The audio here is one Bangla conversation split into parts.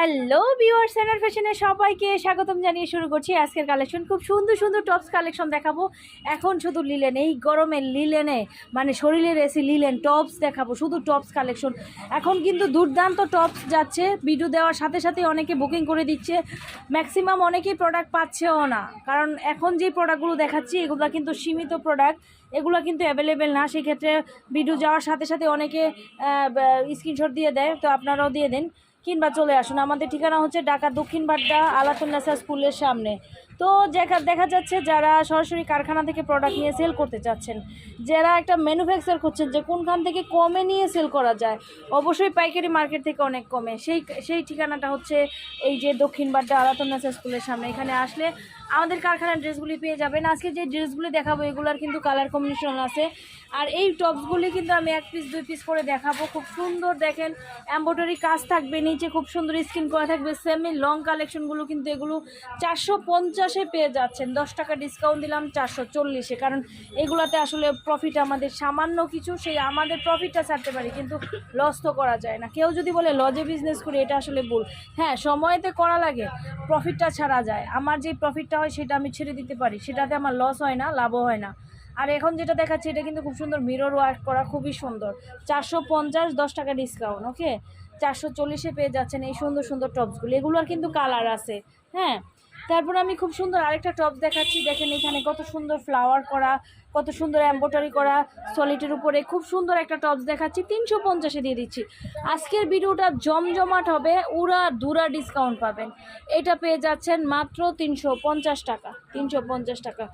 হ্যালো বিওয়ার সেনার ফ্যাশনে সবাইকে স্বাগতম জানিয়ে শুরু করছি আজকের কালেকশন খুব সুন্দর সুন্দর টপস কালেকশন দেখাবো। এখন শুধু লিলেন এই গরমে লিলেনে মানে শরীরের এসি লিলেন টপস দেখাবো, শুধু টপস কালেকশন এখন কিন্তু দুর্দান্ত টপস যাচ্ছে ভিডিও দেওয়ার সাথে সাথে অনেকে বুকিং করে দিচ্ছে। ম্যাক্সিমাম অনেকেই প্রোডাক্ট পাচ্ছেও না, কারণ এখন যে প্রোডাক্টগুলো দেখাচ্ছি, এগুলো কিন্তু সীমিত প্রোডাক্ট এগুলো কিন্তু অ্যাভেলেবেল না। সেক্ষেত্রে ভিডিও যাওয়ার সাথে সাথে অনেকে স্ক্রিনশট দিয়ে দেয়, তো আপনারাও দিয়ে দেন। কিংবা চলে আসুন। আমাদের ঠিকানা হচ্ছে ঢাকা দক্ষিণ বাড্ডা আলাতুন্নাসা স্কুলের সামনে। তো দেখা দেখা যাচ্ছে যারা সরাসরি কারখানা থেকে প্রোডাক্ট নিয়ে সেল করতে চাচ্ছেন, যারা একটা ম্যানুফ্যাকচার করছেন যে কোনখান থেকে কমে নিয়ে সেল করা যায়, অবশ্যই পাইকারি মার্কেট থেকে অনেক কমে। সেই সেই ঠিকানাটা হচ্ছে এই যে দক্ষিণ বাড্ডা আলাতুন্নাসা স্কুলের সামনে। এখানে আসলে আমাদের কারখানার ড্রেসগুলি পেয়ে যাবেন। আজকে যে ড্রেসগুলি দেখাবো, এগুলোর কিন্তু কালার কম্বিনেশন আছে। আর এই টপসগুলি কিন্তু আমি এক পিস দুই পিস করে দেখাবো। খুব সুন্দর দেখেন এম্ব্রয়ডারি কাজ থাকবে, নিচে খুব সুন্দর স্ক্রিন করা থাকবে। সেমি লং কালেকশনগুলো কিন্তু এগুলো চারশো পঞ্চাশে পেয়ে যাচ্ছেন। দশ টাকা ডিসকাউন্ট দিলাম, চারশো চল্লিশে কারণ এগুলাতে আসলে প্রফিট আমাদের সামান্য কিছু, সেই আমাদের প্রফিটটা ছাড়তে পারি, কিন্তু লস তো করা যায় না। কেউ যদি বলে লজে বিজনেস করি, এটা আসলে ভুল। হ্যাঁ সময়তে করা লাগে প্রফিটটা ছাড়া যায়। আমার যে প্রফিটটা হয় সেটা আমি ছেড়ে দিতে পারি। সেটাতে আমার লস হয় না, লাভও হয় না। আর এখন যেটা দেখাচ্ছি, এটা কিন্তু খুব সুন্দর মিরর ওয়ার্ক করা, খুবই সুন্দর। চারশো পঞ্চাশ, দশ টাকা ডিসকাউন্ট ওকে চারশো চল্লিশে পেয়ে যাচ্ছেন এই সুন্দর সুন্দর টপসগুলো আর কিন্তু কালার আছে হ্যাঁ? তারপর আমি খুব সুন্দর আরেকটা টপস দেখাচ্ছি। দেখেন এখানে কত সুন্দর ফ্লাওয়ার করা কত সুন্দর এম্ব্রয়ডারি করা সলিটের উপরে খুব সুন্দর একটা টপস দেখাচ্ছি, তিনশো পঞ্চাশে দিয়ে দিচ্ছি। আজকের ভিডিওটা জমজমাট হবে, উড়া দুরা ডিসকাউন্ট পাবেন। এটা পেয়ে যাচ্ছেন মাত্র তিনশো পঞ্চাশ টাকা, তিনশো পঞ্চাশ টাকা।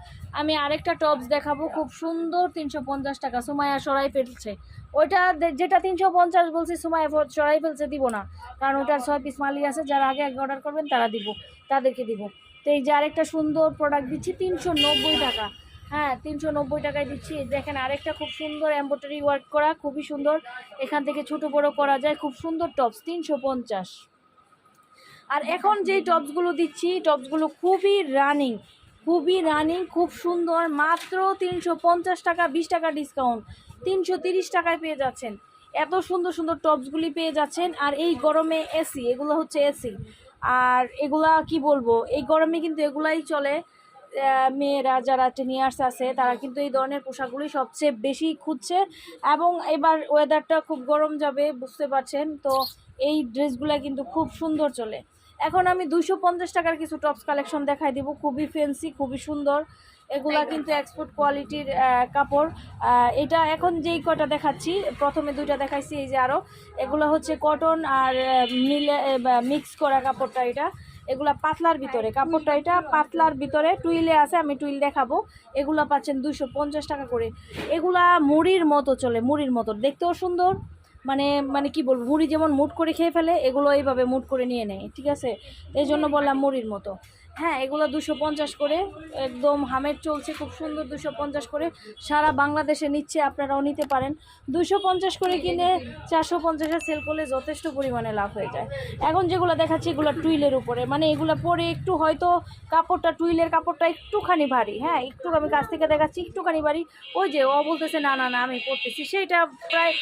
আমি আরেকটা টপস দেখাবো, খুব সুন্দর তিনশো পঞ্চাশ টাকা সুমায়া সরাই ফেলছে। ওইটা যেটা তিনশো পঞ্চাশ বলছি সুমায়া সরাই ফেলছে, দিব না। কারণ ওটার ছয় পিস মালি আছে, যারা আগে আগে অর্ডার করবেন তারা দিব, তাদেরকে দিব। তো এই যে আরেকটা সুন্দর প্রোডাক্ট দিচ্ছি, তিনশো নব্বই টাকা। হ্যাঁ তিনশো নব্বই টাকায় দিচ্ছি। দেখেন, আরেকটা খুব সুন্দর এম্ব্রয়ডারি ওয়ার্ক করা, খুবই সুন্দর। এখান থেকে ছোট বড় করা যায়, খুব সুন্দর টপস তিনশো পঞ্চাশ। আর এখন যেই টপসগুলো দিচ্ছি টপসগুলো খুবই রানিং খুবই রানিং খুব সুন্দর। মাত্র তিনশো পঞ্চাশ টাকা, বিশ টাকা ডিসকাউন্ট তিনশো তিরিশ টাকায় পেয়ে যাচ্ছেন। এত সুন্দর সুন্দর টপসগুলি পেয়ে যাচ্ছেন, আর এই গরমে এসি এগুলো হচ্ছে এসি আর এগুলা কি বলব, এই গরমে কিন্তু এগুলাই চলে। মেয়েরা যারা টেনিয়ার্স আছে, তারা কিন্তু এই ধরনের পোশাকগুলি সবচেয়ে বেশি খুঁজছে এবং এবার ওয়েদারটা খুব গরম যাবে, বুঝতে পারছেন? তো এই ড্রেসগুলো কিন্তু খুব সুন্দর চলে। এখন আমি দুশো পঞ্চাশ টাকার কিছু টপস কালেকশন দেখাই দিব। খুবই ফ্যান্সি খুবই সুন্দর। এগুলা কিন্তু এক্সপোর্ট কোয়ালিটির কাপড়। এটা এখন যেই কটা দেখাচ্ছি, প্রথমে দুইটা দেখাইছি, এই যে আরও এগুলো হচ্ছে কটন আর মিলে মিক্স করা কাপড়টা এটা। এগুলা পাতলার ভিতরে, কাপড়টা এটা পাতলার ভিতরে, টুইলে আছে, আমি টুইল দেখাবো। এগুলা পাচ্ছেন দুশো পঞ্চাশ টাকা করে। এগুলা মুড়ির মতো চলে, মুড়ির মতো। দেখতেও সুন্দর মানে মানে কি বলব, মুড়ি যেমন মুট করে খেয়ে ফেলে, এগুলো এইভাবে মুট করে নিয়ে নেয়, ঠিক আছে? এই জন্য বললাম মুড়ির মতো। হ্যাঁ এগুলো দুশো পঞ্চাশ করে। একদম হামের চলছে, খুব সুন্দর দুশো পঞ্চাশ করে। সারা বাংলাদেশে নিচ্ছে, আপনারাও নিতে পারেন। দুশো পঞ্চাশ করে কিনে চারশো পঞ্চাশে সেল করলে যথেষ্ট পরিমাণে লাভ হয়ে যায়। এখন যেগুলো দেখাচ্ছি, এগুলো টুইলের উপরে। মানে এগুলো পরে একটু হয়তো কাপড়টা, টুইলের কাপড়টা একটুখানি ভারী। হ্যাঁ একটু আমি কাছ থেকে দেখাচ্ছি, একটুখানি ভারী। ওই যে, ও বলতেছে, না না না, আমি পড়তেছি সেইটা প্রায়,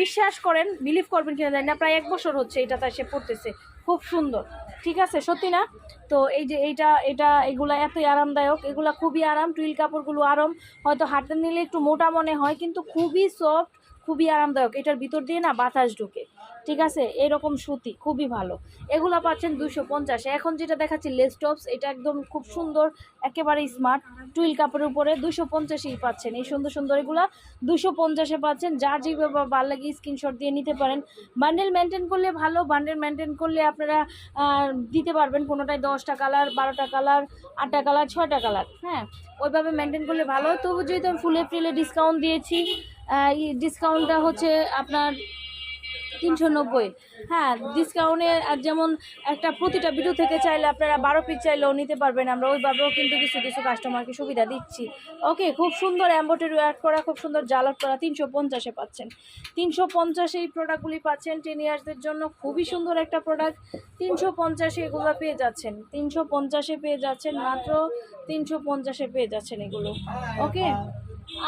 বিশ্বাস করেন বিলিভ করবেন কিনা জানি না, প্রায় এক বছর হচ্ছে এটা তাই সে পড়তেছে খুব সুন্দর। ঠিক আছে? সত্যি না? তো এই যে এইটা, এটা এগুলো এতই আরামদায়ক, এগুলো খুবই আরাম, টুইল কাপড়গুলো আরাম। হয়তো হাতে নিলে একটু মোটা মনে হয়, কিন্তু খুবই সফট খুবই আরামদায়ক। এটার ভিতর দিয়ে না বাতাস ঢুকে। ঠিক আছে? এরকম সুতি, খুবই ভালো। এগুলো পাচ্ছেন দুশো পঞ্চাশে। এখন যেটা দেখাচ্ছি, লেস টপস, এটা একদম খুব সুন্দর, একেবারে স্মার্ট। টুইল কাপড়ের উপরে দুশো পঞ্চাশেই পাচ্ছেন। এই সুন্দর সুন্দর এগুলা দুশো পঞ্চাশে পাচ্ছেন। যার যেভাবে ভালো লাগে স্ক্রিনশট দিয়ে নিতে পারেন। বান্ডেল মেনটেন করলে ভালো, বান্ডেল মেনটেন করলে আপনারা দিতে পারবেন কোনোটায় দশটা কালার, বারোটা কালার, আটটা কালার, ছয়টা কালার। হ্যাঁ ওইভাবে মেনটেন করলে ভালো। তবু যেহেতু আমি ফুল এপ্রিলে ডিসকাউন্ট দিয়েছি ডিসকাউন্টটা হচ্ছে আপনার তিনশো নব্বই। হ্যাঁ ডিসকাউন্টে যেমন একটা প্রতিটা ভিডিও থেকে চাইলে আপনারা বারো পিস চাইলেও নিতে পারবেন। আমরা ওইভাবেও কিন্তু কিছু কিছু কাস্টমারকে সুবিধা দিচ্ছি। ওকে খুব সুন্দর এম্ব্রয়ডারি ওয়ার্ক করা, খুব সুন্দর জালাট করা, তিনশো পঞ্চাশে পাচ্ছেন। তিনশো পঞ্চাশে এই প্রোডাক্টগুলি পাচ্ছেন টেন ইয়ার্সদের জন্য। খুবই সুন্দর একটা প্রোডাক্ট তিনশো পঞ্চাশে এগুলো পেয়ে যাচ্ছেন। তিনশো পঞ্চাশে পেয়ে যাচ্ছেন, মাত্র তিনশো পঞ্চাশে পেয়ে যাচ্ছেন এগুলো। ওকে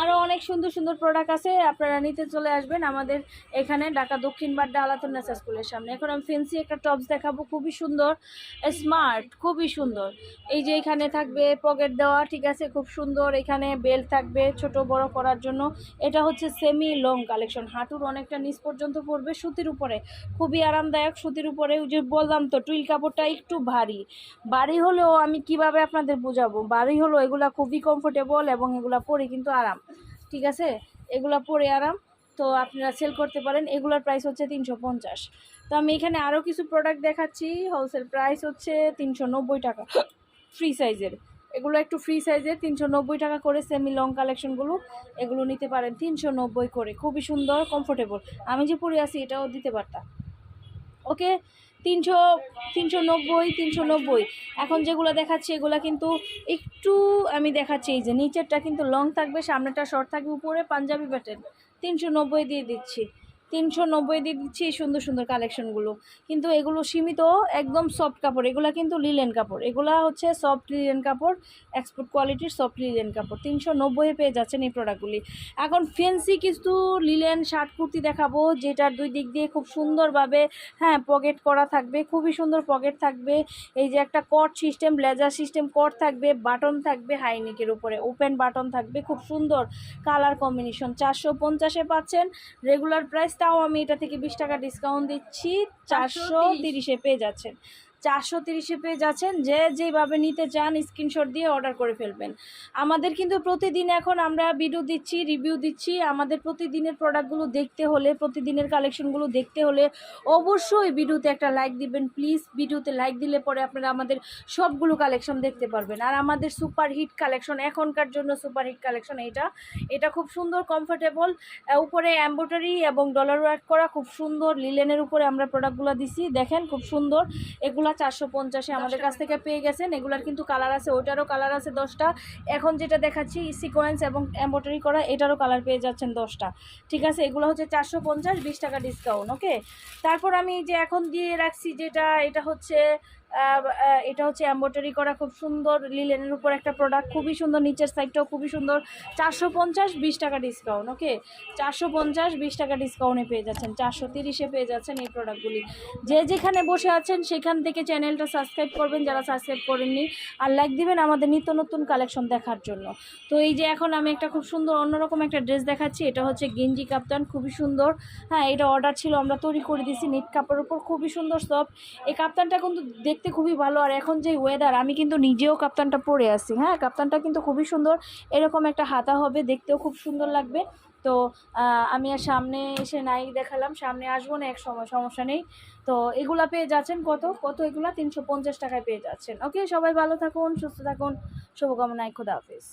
আরও অনেক সুন্দর সুন্দর প্রোডাক্ট আছে, আপনারা নিতে চলে আসবেন আমাদের এখানে ঢাকা দক্ষিণ বাড্ডা আলাতুন্নেসা স্কুলের সামনে। এখন আমি ফেন্সি একটা টপস দেখাবো, খুবই সুন্দর স্মার্ট খুবই সুন্দর। এই যে এখানে থাকবে পকেট দেওয়া, ঠিক আছে, খুব সুন্দর। এখানে বেল্ট থাকবে ছোট বড় করার জন্য। এটা হচ্ছে সেমি লং কালেকশন হাঁটুর অনেকটা নিচ পর্যন্ত পড়বে সুতির উপরে। খুবই আরামদায়ক সুতির উপরে। ওই যে বললাম তো টুইল কাপড়টা একটু ভারী। ভারী হলেও আমি কীভাবে আপনাদের বোঝাবো? ভারী হলো এগুলা খুবই কমফোর্টেবল এবং এগুলা পরে কিন্তু আরাম। ঠিক আছে? এগুলো পরে আরাম। তো আপনারা সেল করতে পারেন। এগুলোর প্রাইস হচ্ছে তিনশো পঞ্চাশ। তো আমি এখানে আরও কিছু প্রোডাক্ট দেখাচ্ছি। হোলসেল প্রাইস হচ্ছে তিনশো নব্বই টাকা। ফ্রি সাইজের এগুলো একটু ফ্রি সাইজের তিনশো নব্বই টাকা করে সেমি লং কালেকশনগুলো এগুলো নিতে পারেন। তিনশো নব্বই করে। খুবই সুন্দর কমফোর্টেবল আমি যে পরে আছি এটাও দিতে পারতাম। ওকে তিনশো তিনশো নব্বই তিনশো নব্বই। এখন যেগুলো দেখাচ্ছি, এগুলো কিন্তু একটু আমি দেখাচ্ছি, এই যে নিচেরটা কিন্তু লং থাকবে সামনেটা শর্ট থাকবে, উপরে পাঞ্জাবি প্যাটার্ন তিনশো নব্বই দিয়ে দিচ্ছি। তিনশো নব্বই দিয়ে দিচ্ছি এই সুন্দর সুন্দর কালেকশনগুলো কিন্তু এগুলো সীমিত, একদম সফট কাপড়। এগুলো কিন্তু লিলেন কাপড়। এগুলা হচ্ছে সফট লিলেন কাপড় এক্সপোর্ট কোয়ালিটির সফট লিলেন কাপড়। তিনশো নব্বইয়ে পেয়ে যাচ্ছেন এই প্রোডাক্টগুলি এখন ফেন্সি কিছু লিলেন শার্ট কুর্তি দেখাবো, যেটার দুই দিক দিয়ে খুব সুন্দরভাবে হ্যাঁ পকেট করা থাকবে। খুবই সুন্দর পকেট থাকবে। এই যে একটা cut system blazer system cut থাকবে বাটন থাকবে হাইনেকের উপরে। ওপেন বাটন থাকবে, খুব সুন্দর কালার কম্বিনেশন চারশো পঞ্চাশে পাচ্ছেন। রেগুলার প্রাইস তাও আমি এটা থেকে বিশ টাকা ডিসকাউন্ট দিচ্ছি চারশো তিরিশে পেয়ে যাচ্ছেন। চারশো তিরিশে পেয়ে যাচ্ছেন। যে যেভাবে নিতে চান, স্ক্রিনশট দিয়ে অর্ডার করে ফেলবেন। আমাদের কিন্তু প্রতিদিন এখন আমরা ভিডিও দিচ্ছি রিভিউ দিচ্ছি। আমাদের প্রতিদিনের প্রোডাক্টগুলো দেখতে হলে, প্রতিদিনের কালেকশনগুলো দেখতে হলে অবশ্যই ভিডিওতে একটা লাইক দিবেন। প্লিজ ভিডিওতে লাইক দিলে পরে আপনারা আমাদের সবগুলো কালেকশন দেখতে পারবেন। আর আমাদের সুপার হিট কালেকশন এখনকার জন্য সুপার হিট কালেকশন এটা। এটা খুব সুন্দর কমফোর্টেবল উপরে এম্ব্রয়ডারি এবং ডলার ওয়ার্ক করা খুব সুন্দর। লিলেনের উপরে আমরা প্রোডাক্টগুলো দিছি। দেখেন খুব সুন্দর। এগুলা চারশো পঞ্চাশে আমাদের কাছ থেকে পেয়ে গেছেন। এগুলার কিন্তু কালার আছে ওইটারও কালার আছে দশটা। এখন যেটা দেখাচ্ছি সিকোয়েন্স এবং এম্ব্রয়ডারি করা এটারও কালার পেয়ে যাচ্ছেন দশটা। ঠিক আছে এগুলো হচ্ছে চারশো পঞ্চাশ বিশ টাকা ডিসকাউন্ট ওকে তারপর আমি যে এখন দিয়ে রাখছি যেটা এটা হচ্ছে এটা হচ্ছে এম্ব্রয়ডারি করা, খুব সুন্দর লিলেনের উপর একটা প্রোডাক্ট খুবই সুন্দর, নিচের সাইডটাও খুবই সুন্দর। চারশো পঞ্চাশ, বিশ টাকা ডিসকাউন্ট ওকে চারশো পঞ্চাশ, বিশ টাকা ডিসকাউন্টে পেয়ে যাচ্ছেন, চারশো তিরিশে পেয়ে যাচ্ছেন এই প্রোডাক্টগুলি যে যেখানে বসে আছেন, সেখান থেকে চ্যানেলটা সাবস্ক্রাইব করবেন, যারা সাবস্ক্রাইব করেননি, আর লাইক দিবেন আমাদের নিত্য নতুন কালেকশন দেখার জন্য। তো এই যে এখন আমি একটা খুব সুন্দর অন্যরকম একটা ড্রেস দেখাচ্ছি, এটা হচ্ছে গেঞ্জি কাপ্তান, খুবই সুন্দর। হ্যাঁ এটা অর্ডার ছিল, আমরা তৈরি করে দিয়েছি নেট কাপড়ের উপর, খুবই সুন্দর সফট এই কাপ্তানটা কিন্তু দেখতে খুবই ভালো। আর এখন যে ওয়েদার আমি কিন্তু নিজেও কাপ্তানটা পরে আছি হ্যাঁ কাপ্তানটা কিন্তু খুবই সুন্দর। এরকম একটা হাতা হবে, দেখতেও খুব সুন্দর লাগবে। তো আমি আর সামনে এসে নাই দেখালাম। সামনে আসব না, এক সময়, সমস্যা নেই। তো, এগুলা পেয়ে যাচ্ছেন কত? কত এগুলা? তিনশো পঞ্চাশ টাকায় পেয়ে যাচ্ছেন। ওকে সবাই ভালো থাকুন, সুস্থ থাকুন। শুভকামনায় খোদা হাফিজ।